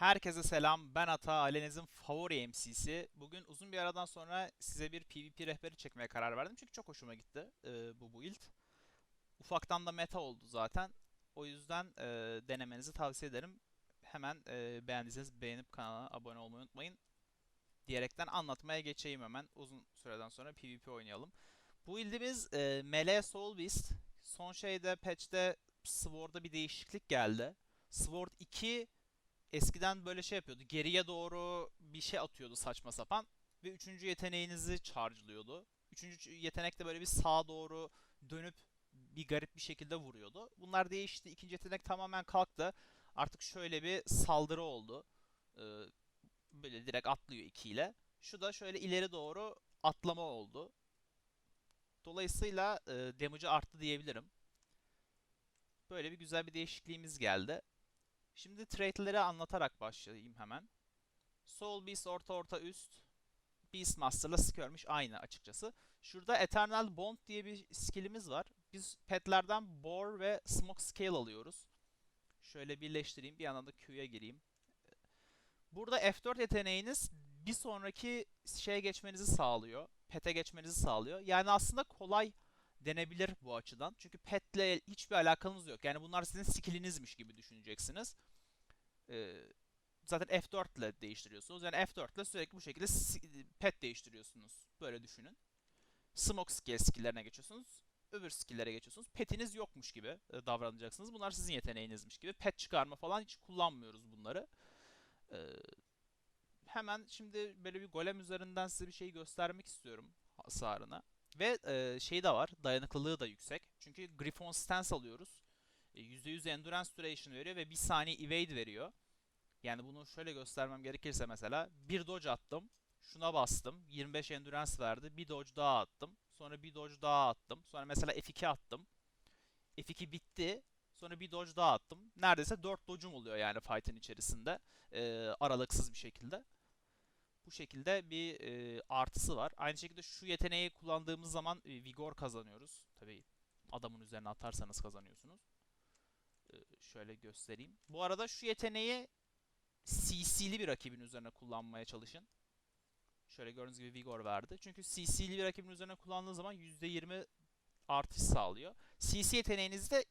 Herkese selam. Ben Ata, ailenizin favori MC'si. Bugün uzun bir aradan sonra size bir PvP rehberi çekmeye karar verdim. Çünkü çok hoşuma gitti e, bu build. Ufaktan da meta oldu zaten. O yüzden e, denemenizi tavsiye ederim. Hemen e, beğendiyseniz beğenip kanala abone olmayı unutmayın. Diyerekten anlatmaya geçeyim hemen. Uzun süreden sonra PvP oynayalım. Bu build'imiz e, Melee Soul Beast. Son şeyde patch'te Sword'a bir değişiklik geldi. Sword 2 eskiden böyle şey yapıyordu. Geriye doğru bir şey atıyordu saçma sapan. Ve üçüncü yeteneğinizi charge'lıyordu. Üçüncü yetenek de böyle bir sağa doğru dönüp bir garip bir şekilde vuruyordu. Bunlar değişti. İkinci yetenek tamamen kalktı. Artık şöyle bir saldırı oldu. Ee, böyle direkt atlıyor 2 ile. Şu da şöyle ileri doğru atlama oldu. Dolayısıyla e, damage'ı arttı diyebilirim. Böyle bir güzel bir değişikliğimiz geldi. Şimdi trait'leri anlatarak başlayayım hemen. Soul Beast orta orta üst. Beastmaster'la Skirmish aynı açıkçası. Şurada Eternal Bond diye bir skillimiz var. Biz petlerden Bore ve Smoke Scale alıyoruz. Şöyle birleştireyim. Bir yandan da Q'ya gireyim. Burada F4 yeteneğiniz bir sonraki şeye geçmenizi sağlıyor. Pet'e geçmenizi sağlıyor. Yani aslında kolay denebilir bu açıdan. Çünkü petle hiçbir alakanız yok. Yani bunlar sizin skillinizmiş gibi düşüneceksiniz. Ee, zaten F4 ile değiştiriyorsunuz. Yani F4 ile sürekli bu şekilde pet değiştiriyorsunuz. Böyle düşünün. Smoke skill skill'lerine geçiyorsunuz. Öbür skill'lere geçiyorsunuz. Petiniz yokmuş gibi e, davranacaksınız. Bunlar sizin yeteneğinizmiş gibi. Pet çıkarma falan hiç kullanmıyoruz bunları. Ee, hemen şimdi böyle bir golem üzerinden size bir şey göstermek istiyorum hasarına. Ve e, şey de var, dayanıklılığı da yüksek. Çünkü Griffon Stance alıyoruz. E, %100 Endurance Duration veriyor ve 1 saniye Evade veriyor. Yani bunu şöyle göstermem gerekirse mesela bir dodge attım. Şuna bastım. 25 Endurance verdi. Bir dodge daha attım. Sonra bir dodge daha attım. Sonra mesela F2 attım. F2 bitti. Sonra bir dodge daha attım. Neredeyse 4 dodge'um oluyor yani fight'in içerisinde. E, aralıksız bir şekilde bu şekilde bir e, artısı var. Aynı şekilde şu yeteneği kullandığımız zaman e, vigor kazanıyoruz. Tabii adamın üzerine atarsanız kazanıyorsunuz. E, şöyle göstereyim. Bu arada şu yeteneği CC'li bir rakibin üzerine kullanmaya çalışın. Şöyle gördüğünüz gibi vigor verdi. Çünkü CC'li bir rakibin üzerine kullandığınız zaman %20 artış sağlıyor. CC yeteneğinizde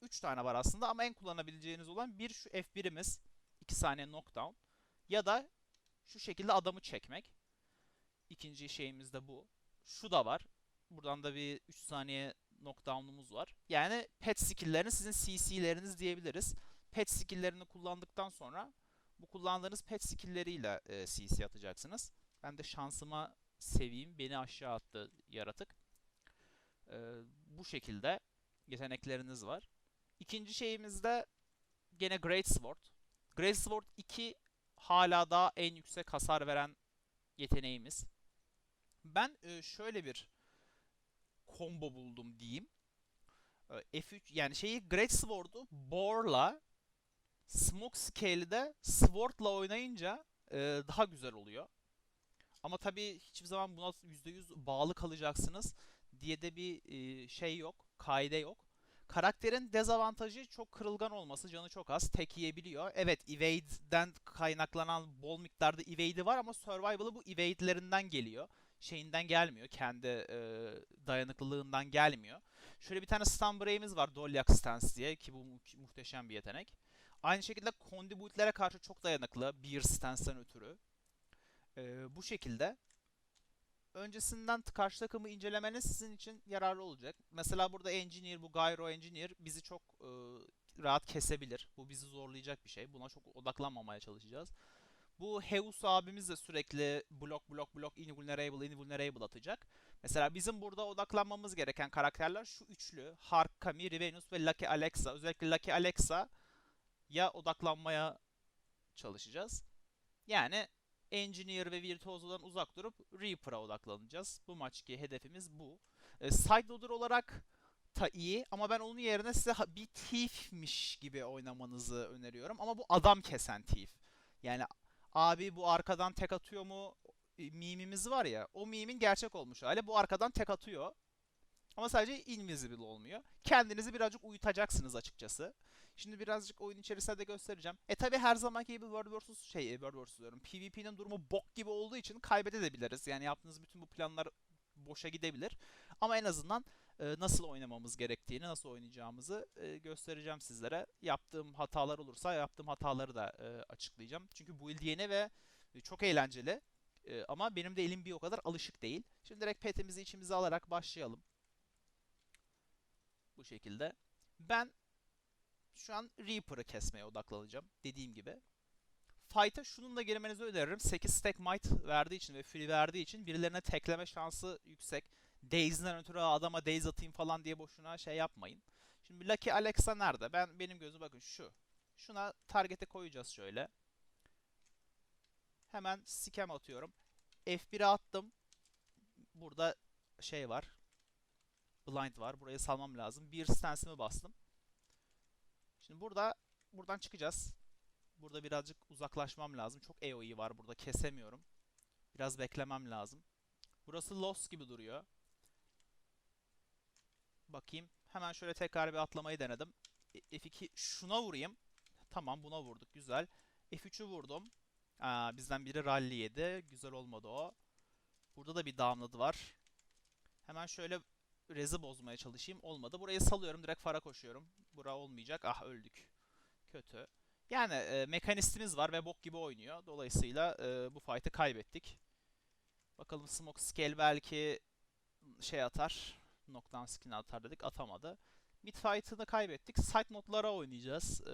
3 tane var aslında ama en kullanabileceğiniz olan bir şu F1'imiz 2 saniye knockdown ya da şu şekilde adamı çekmek. İkinci şeyimiz de bu. Şu da var. Buradan da bir 3 saniye knockdown'umuz var. Yani pet skill'lerini sizin CC'leriniz diyebiliriz. Pet skill'lerini kullandıktan sonra bu kullandığınız pet skill'leriyle e, CC atacaksınız. Ben de şansıma seveyim. Beni aşağı attı yaratık. E, bu şekilde yetenekleriniz var. İkinci şeyimiz de gene Great Sword. Great Sword 2 hala daha en yüksek hasar veren yeteneğimiz. Ben e, şöyle bir combo buldum diyeyim. E, F3 yani şeyi Great Sword'u Bore'la Smoke Scale'de Sword'la oynayınca e, daha güzel oluyor. Ama tabii hiçbir zaman buna %100 bağlı kalacaksınız diye de bir e, şey yok, kaide yok. Karakterin dezavantajı çok kırılgan olması. Canı çok az. Tek yiyebiliyor. Evet evade'den kaynaklanan bol miktarda evade'i var ama survival'ı bu evade'lerinden geliyor. Şeyinden gelmiyor. Kendi e, dayanıklılığından gelmiyor. Şöyle bir tane stun brave'imiz var. Dolyak Stance diye ki bu mu muhteşem bir yetenek. Aynı şekilde conduit'lere karşı çok dayanıklı. Beer Stance'den ötürü. E, bu şekilde öncesinden karşı takımı incelemeniz sizin için yararlı olacak. Mesela burada Engineer, bu Gyro Engineer bizi çok e, rahat kesebilir. Bu bizi zorlayacak bir şey. Buna çok odaklanmamaya çalışacağız. Bu Heus abimiz de sürekli blok blok blok invulnerable invulnerable atacak. Mesela bizim burada odaklanmamız gereken karakterler şu üçlü. Hark, Kami, Rivenus ve Lucky Alexa. Özellikle Lucky Alexa ya odaklanmaya çalışacağız. Yani Engineer ve Virtuoso'dan uzak durup Reaper'a odaklanacağız. Bu maçki hedefimiz bu. E, side loader olarak ta iyi ama ben onun yerine size bir Thief'miş gibi oynamanızı öneriyorum. Ama bu adam kesen Thief. Yani abi bu arkadan tek atıyor mu mimimiz var ya o mimin gerçek olmuş hali bu arkadan tek atıyor. Ama sadece invisible olmuyor. Kendinizi birazcık uyutacaksınız açıkçası. Şimdi birazcık oyun içerisinde de göstereceğim. E tabi her zamanki gibi World vs. şey World vs. diyorum. PvP'nin durumu bok gibi olduğu için kaybedebiliriz. Yani yaptığınız bütün bu planlar boşa gidebilir. Ama en azından e, nasıl oynamamız gerektiğini, nasıl oynayacağımızı e, göstereceğim sizlere. Yaptığım hatalar olursa yaptığım hataları da e, açıklayacağım. Çünkü build yeni ve e, çok eğlenceli. Ama benim de elim bir o kadar alışık değil. Şimdi direkt petimizi içimize alarak başlayalım. Bu şekilde. Ben şu an Reaper'ı kesmeye odaklanacağım. Dediğim gibi. Fight'a şununla girmenizi öneririm. 8 stack might verdiği için ve free verdiği için birilerine tekleme şansı yüksek. Daze'den ötürü adama Daze atayım falan diye boşuna şey yapmayın. Şimdi Lucky Alexa nerede? Ben benim gözüm bakın şu. Şuna target'e koyacağız şöyle. Hemen scam atıyorum. F1'e attım. Burada şey var. Blind var. Burayı salmam lazım. Bir stansimi bastım. Şimdi burada buradan çıkacağız. Burada birazcık uzaklaşmam lazım. Çok AoE var burada. Kesemiyorum. Biraz beklemem lazım. Burası lost gibi duruyor. Bakayım. Hemen şöyle tekrar bir atlamayı denedim. E, F2 şuna vurayım. Tamam buna vurduk. Güzel. F3'ü vurdum. Aa, bizden biri rally yedi. Güzel olmadı o. Burada da bir download var. Hemen şöyle rezi bozmaya çalışayım. Olmadı. Burayı salıyorum. Direkt fara koşuyorum. Bura olmayacak. Ah öldük. Kötü. Yani e, mekanistimiz var ve bok gibi oynuyor. Dolayısıyla e, bu fight'ı kaybettik. Bakalım Smoke Scale belki şey atar. Knockdown skin atar dedik. Atamadı. Mid fight'ı da kaybettik. Side nodlara oynayacağız. E,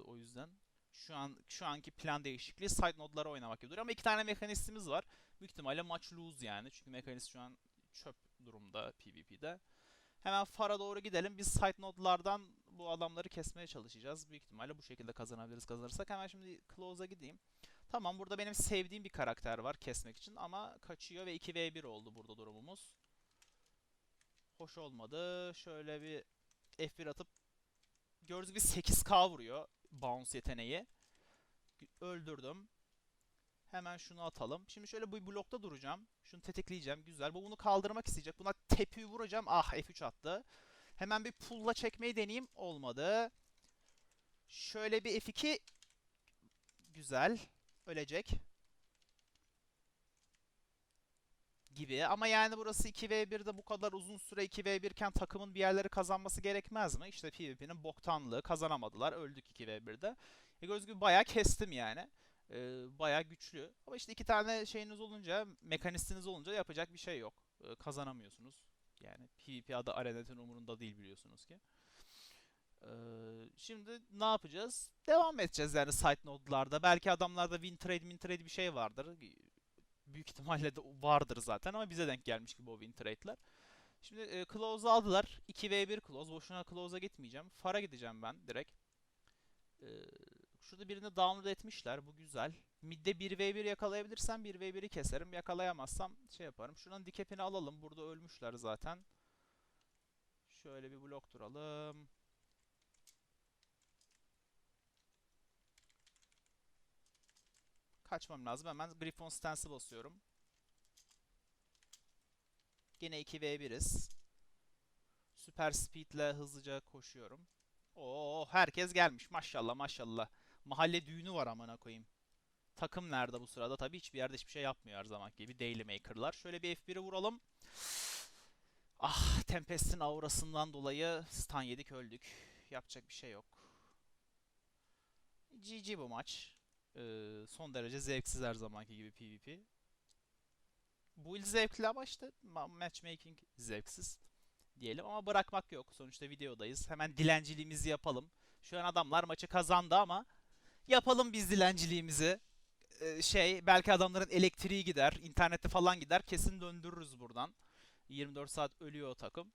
o yüzden. Şu an şu anki plan değişikliği side nodlara oynamak gibi duruyor. Ama iki tane mekanistimiz var. Büyük ihtimalle maç lose yani. Çünkü mekanist şu an çöp durumda PvP'de. Hemen Far'a doğru gidelim. Biz side nodlardan bu adamları kesmeye çalışacağız. Büyük ihtimalle bu şekilde kazanabiliriz kazanırsak. Hemen şimdi Close'a gideyim. Tamam burada benim sevdiğim bir karakter var kesmek için ama kaçıyor ve 2v1 oldu burada durumumuz. Hoş olmadı. Şöyle bir F1 atıp gördüğünüz gibi 8k vuruyor bounce yeteneği. Öldürdüm. Hemen şunu atalım. Şimdi şöyle bu blokta duracağım. Şunu tetikleyeceğim. Güzel. Bu bunu kaldırmak isteyecek. Buna tepiyi vuracağım. Ah F3 attı. Hemen bir pull'la çekmeyi deneyeyim. Olmadı. Şöyle bir F2. Güzel. Ölecek. Gibi. Ama yani burası 2v1'de bu kadar uzun süre 2v1 iken takımın bir yerleri kazanması gerekmez mi? İşte PvP'nin boktanlığı. Kazanamadılar. Öldük 2v1'de. E gördüğünüz gibi bayağı kestim yani. E, bayağı güçlü. Ama işte iki tane şeyiniz olunca, mekanistiniz olunca yapacak bir şey yok. E, kazanamıyorsunuz. Yani PvP adı Arenet'in umurunda değil biliyorsunuz ki. Ee, şimdi ne yapacağız? Devam edeceğiz yani site node'larda. Belki adamlarda win trade, win trade bir şey vardır. Büyük ihtimalle de vardır zaten ama bize denk gelmiş gibi o win trade'ler. Şimdi e, Close'u aldılar. 2v1 Close. Boşuna Close'a gitmeyeceğim. Far'a gideceğim ben direkt. Ee, şurada birini download etmişler. Bu güzel. Mid'de 1v1 yakalayabilirsem 1v1'i keserim. Yakalayamazsam şey yaparım. Şuranın dikepini alalım. Burada ölmüşler zaten. Şöyle bir blok duralım. Kaçmam lazım. Hemen Griffon stance'ı basıyorum. Gene 2v1'iz. Süper speed'le hızlıca koşuyorum. Oo herkes gelmiş. Maşallah maşallah. Mahalle düğünü var amına koyayım. Takım nerede bu sırada? Tabii hiçbir yerde hiçbir şey yapmıyor her zaman gibi. Daily Maker'lar. Şöyle bir F1'i vuralım. Ah Tempest'in aurasından dolayı stun yedik öldük. Yapacak bir şey yok. GG bu maç. Ee, son derece zevksiz her zamanki gibi PvP. Build zevkli ama işte matchmaking zevksiz diyelim ama bırakmak yok. Sonuçta videodayız. Hemen dilenciliğimizi yapalım. Şu an adamlar maçı kazandı ama yapalım biz dilenciliğimizi. Ee, şey belki adamların elektriği gider, interneti falan gider. Kesin döndürürüz buradan. 24 saat ölüyor o takım.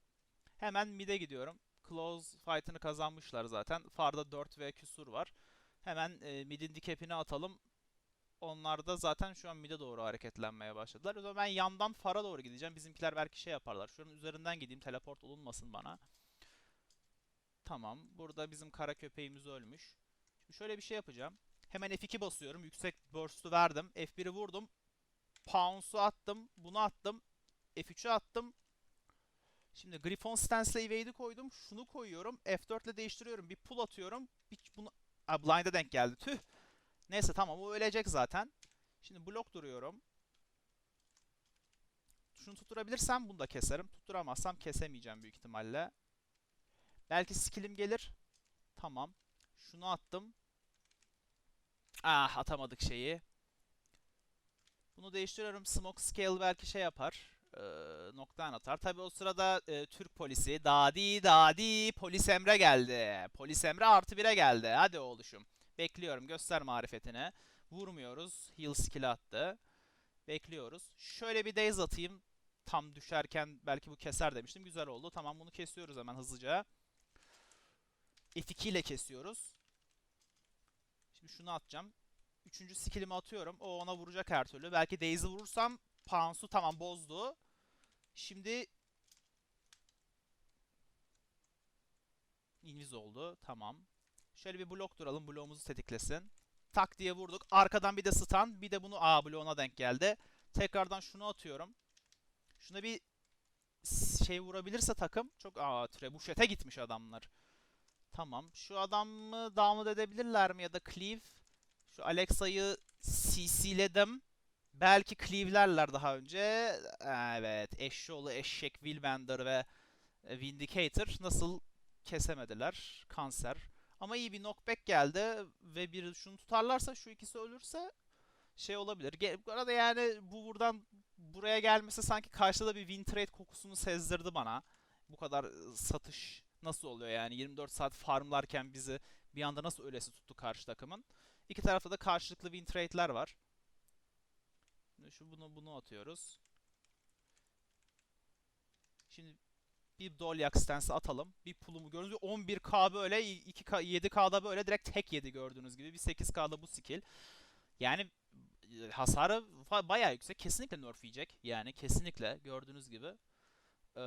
Hemen mid'e gidiyorum. Close fight'ını kazanmışlar zaten. Farda 4 ve küsur var. Hemen e, mid'in dikepini atalım. Onlar da zaten şu an mid'e doğru hareketlenmeye başladılar. O zaman ben yandan fara doğru gideceğim. Bizimkiler belki şey yaparlar. Şuranın üzerinden gideyim. Teleport olunmasın bana. Tamam. Burada bizim kara köpeğimiz ölmüş. Şimdi şöyle bir şey yapacağım. Hemen F2 basıyorum. Yüksek burst'u verdim. F1'i vurdum. Pounce'u attım. Bunu attım. F3'ü attım. Şimdi Griffon Stance'le evade'i koydum. Şunu koyuyorum. F4 ile değiştiriyorum. Bir pull atıyorum. Bir bunu... Aa, blind'e denk geldi. Tüh. Neyse tamam o ölecek zaten. Şimdi blok duruyorum. Şunu tutturabilirsem bunu da keserim. Tutturamazsam kesemeyeceğim büyük ihtimalle. Belki skill'im gelir. Tamam. Şunu attım. Ah atamadık şeyi. Bunu değiştiriyorum. Smoke scale belki şey yapar. Ee, noktadan atar. Tabi o sırada e, Türk polisi Dadi Dadi polis Emre geldi. Polis Emre artı 1'e geldi. Hadi oğluşum. Bekliyorum. Göster marifetini. Vurmuyoruz. Heal skill attı. Bekliyoruz. Şöyle bir daze atayım. Tam düşerken belki bu keser demiştim. Güzel oldu. Tamam bunu kesiyoruz hemen hızlıca. F2 ile kesiyoruz. Şimdi şunu atacağım. Üçüncü skillimi atıyorum. O ona vuracak her türlü. Belki Daze'i vurursam Pounce'u tamam bozdu. Şimdi Invis oldu. Tamam. Şöyle bir blok duralım. Bloğumuzu tetiklesin. Tak diye vurduk. Arkadan bir de stun. Bir de bunu A bloğuna denk geldi. Tekrardan şunu atıyorum. Şuna bir şey vurabilirse takım. Çok aa trebuşete gitmiş adamlar. Tamam. Şu adamı download edebilirler mi ya da cleave? Şu Alexa'yı CC'ledim. Belki cleave'lerler daha önce. Evet. Eşşoğlu eşek Willbender ve e, Vindicator nasıl kesemediler. Kanser. Ama iyi bir knockback geldi ve bir şunu tutarlarsa şu ikisi ölürse şey olabilir. Bu arada yani bu buradan buraya gelmesi sanki karşıda bir win trade kokusunu sezdirdi bana. Bu kadar ıı, satış nasıl oluyor yani 24 saat farmlarken bizi bir anda nasıl ölesi tuttu karşı takımın. İki tarafta da karşılıklı win trade'ler var. Şu bunu bunu atıyoruz. Şimdi bir Dolyak stance atalım. Bir pulumu gördüğünüz gibi 11k böyle 2k 7k'da böyle direkt tek yedi gördüğünüz gibi. Bir 8k'da bu skill. Yani e, hasarı bayağı yüksek. Kesinlikle nerf yiyecek. Yani kesinlikle gördüğünüz gibi. Ee,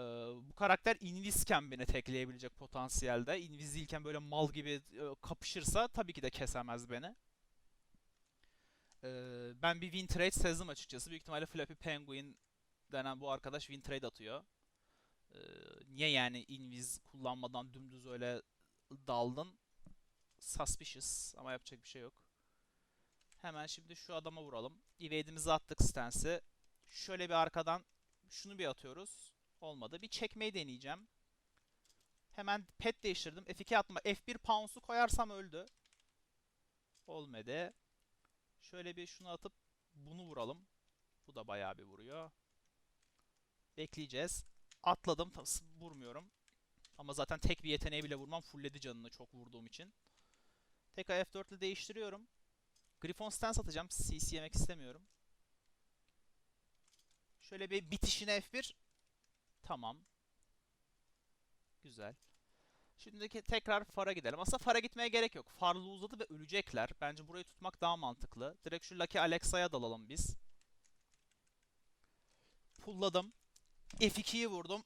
bu karakter invisken beni tekleyebilecek potansiyelde. Invis değilken böyle mal gibi e, kapışırsa tabii ki de kesemez beni. Ee, ben bir win trade sezdim açıkçası. Büyük ihtimalle Flappy Penguin denen bu arkadaş win trade atıyor. Ee, niye yani invis kullanmadan dümdüz öyle daldın? Suspicious ama yapacak bir şey yok. Hemen şimdi şu adama vuralım. Evade'imizi attık stance'i. Şöyle bir arkadan şunu bir atıyoruz. Olmadı. Bir çekmeyi deneyeceğim. Hemen pet değiştirdim. F2 atma. F1 pounce'u koyarsam öldü. Olmadı. Şöyle bir şunu atıp bunu vuralım. Bu da bayağı bir vuruyor. Bekleyeceğiz. Atladım. Vurmuyorum. Ama zaten tek bir yeteneği bile vurmam. Fullledi canını çok vurduğum için. Tekrar F4 ile değiştiriyorum. Griffon stance atacağım. CC yemek istemiyorum. Şöyle bir bitişine F1. Tamam. Güzel. Şimdiki tekrar Far'a gidelim. Aslında Far'a gitmeye gerek yok. Farlı uzadı ve ölecekler. Bence burayı tutmak daha mantıklı. Direkt şu Lucky Alexa'ya dalalım biz. Pulladım. F2'yi vurdum.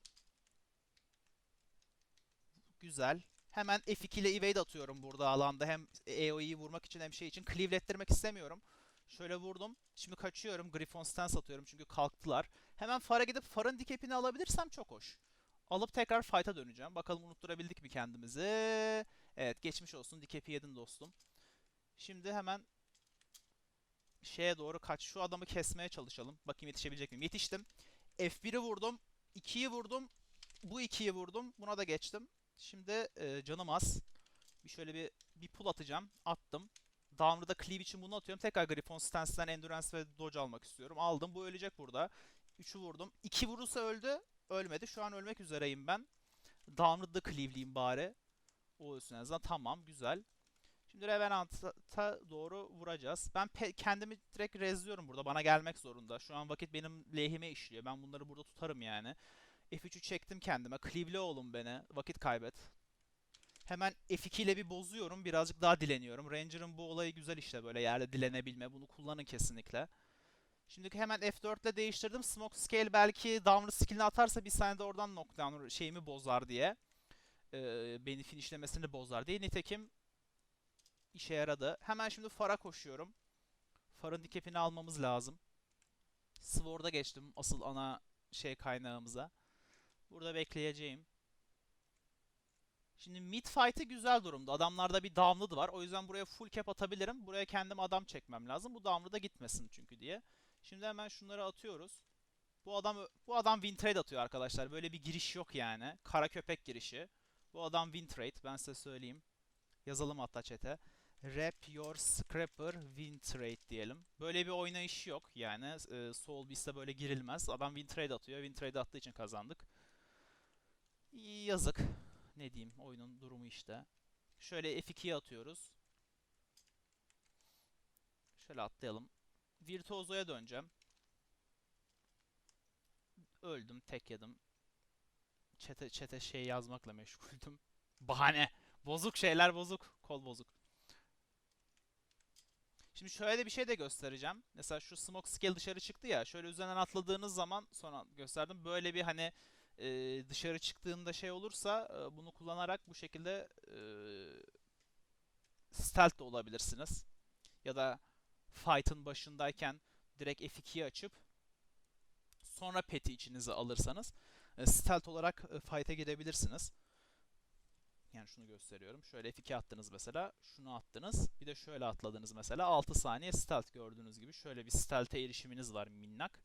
Güzel. Hemen F2 ile evade atıyorum burada alanda. Hem AoE'yi vurmak için hem şey için. Cleave'lettirmek istemiyorum. Şöyle vurdum. Şimdi kaçıyorum. Griffon stance atıyorum çünkü kalktılar. Hemen Far'a gidip Far'ın dikepini alabilirsem çok hoş. Alıp tekrar fight'a döneceğim. Bakalım unutturabildik mi kendimizi? Evet geçmiş olsun. Dikepi yedin dostum. Şimdi hemen şeye doğru kaç. Şu adamı kesmeye çalışalım. Bakayım yetişebilecek miyim? Yetiştim. F1'i vurdum. 2'yi vurdum. Bu 2'yi vurdum. Buna da geçtim. Şimdi e, canım az. Bir şöyle bir bir pull atacağım. Attım. Down'da cleave için bunu atıyorum. Tekrar Griffon stance'den endurance ve dodge almak istiyorum. Aldım. Bu ölecek burada. 3'ü vurdum. 2 vurursa öldü. Ölmedi. Şu an ölmek üzereyim ben. Down'da cleave'liyim bari. O ölsün en azından. Tamam. Güzel. Şimdi Revenant'a doğru vuracağız. Ben kendimi direkt rezliyorum burada. Bana gelmek zorunda. Şu an vakit benim lehime işliyor. Ben bunları burada tutarım yani. F3'ü çektim kendime. Cleave'li oğlum beni. Vakit kaybet. Hemen F2 ile bir bozuyorum. Birazcık daha dileniyorum. Ranger'ın bu olayı güzel işte böyle yerde dilenebilme. Bunu kullanın kesinlikle. Şimdi hemen F4 ile değiştirdim. Smoke Scale belki down'lı skill'ini atarsa bir saniye de oradan knockdown şeyimi bozar diye. Ee, beni finishlemesini bozar diye. Nitekim işe yaradı. Hemen şimdi Far'a koşuyorum. Far'ın dikepini almamız lazım. Sword'a geçtim asıl ana şey kaynağımıza. Burada bekleyeceğim. Şimdi mid fight'ı güzel durumda. Adamlarda bir download var. O yüzden buraya full cap atabilirim. Buraya kendim adam çekmem lazım. Bu download da gitmesin çünkü diye. Şimdi hemen şunları atıyoruz. Bu adam bu adam win trade atıyor arkadaşlar. Böyle bir giriş yok yani. Kara köpek girişi. Bu adam win trade. Ben size söyleyeyim. Yazalım hatta chat'e. Rap your scrapper win trade diyelim. Böyle bir oynayış yok yani. E, Soul Beast'e böyle girilmez. Adam win trade atıyor. Win trade attığı için kazandık. Yazık. Ne diyeyim oyunun durumu işte. Şöyle F2'ye atıyoruz. Şöyle atlayalım. Virtuoso'ya döneceğim. Öldüm, tek yedim. Çete, çete şey yazmakla meşguldüm. Bahane. Bozuk şeyler bozuk. Kol bozuk. Şimdi şöyle bir şey de göstereceğim. Mesela şu smoke scale dışarı çıktı ya. Şöyle üzerinden atladığınız zaman sonra gösterdim. Böyle bir hani e, dışarı çıktığında şey olursa e, bunu kullanarak bu şekilde e, stealth de olabilirsiniz. Ya da fight'ın başındayken direkt F2'yi açıp sonra pet'i içinize alırsanız e, stealth olarak e, fight'e gidebilirsiniz. Yani şunu gösteriyorum. Şöyle F2 attınız mesela. Şunu attınız. Bir de şöyle atladınız mesela. 6 saniye stealth gördüğünüz gibi. Şöyle bir stealth'e erişiminiz var minnak.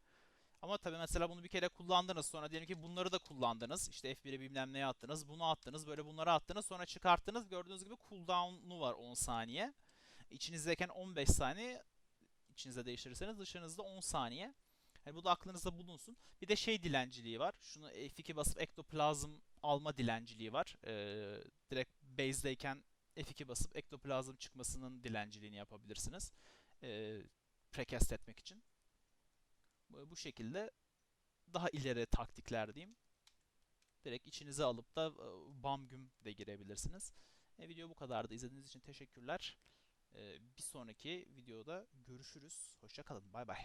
Ama tabii mesela bunu bir kere kullandınız. Sonra diyelim ki bunları da kullandınız. İşte F1'e bilmem neye attınız. Bunu attınız. Böyle bunları attınız. Sonra çıkarttınız. Gördüğünüz gibi cooldown'u var 10 saniye. İçinizdeyken 15 saniye. İçinizde değiştirirseniz dışarınızda 10 saniye. Yani bu da aklınızda bulunsun. Bir de şey dilenciliği var. Şunu F2 basıp ektoplazm alma dilenciliği var. Ee, direkt base'deyken F2 basıp ektoplazm çıkmasının dilenciliğini yapabilirsiniz. Ee, precast etmek için. Bu şekilde daha ileri taktikler diyeyim. Direkt içinize alıp da e, bam güm de girebilirsiniz. E, video bu kadardı. İzlediğiniz için teşekkürler. E, bir sonraki videoda görüşürüz. Hoşçakalın. Bay bay.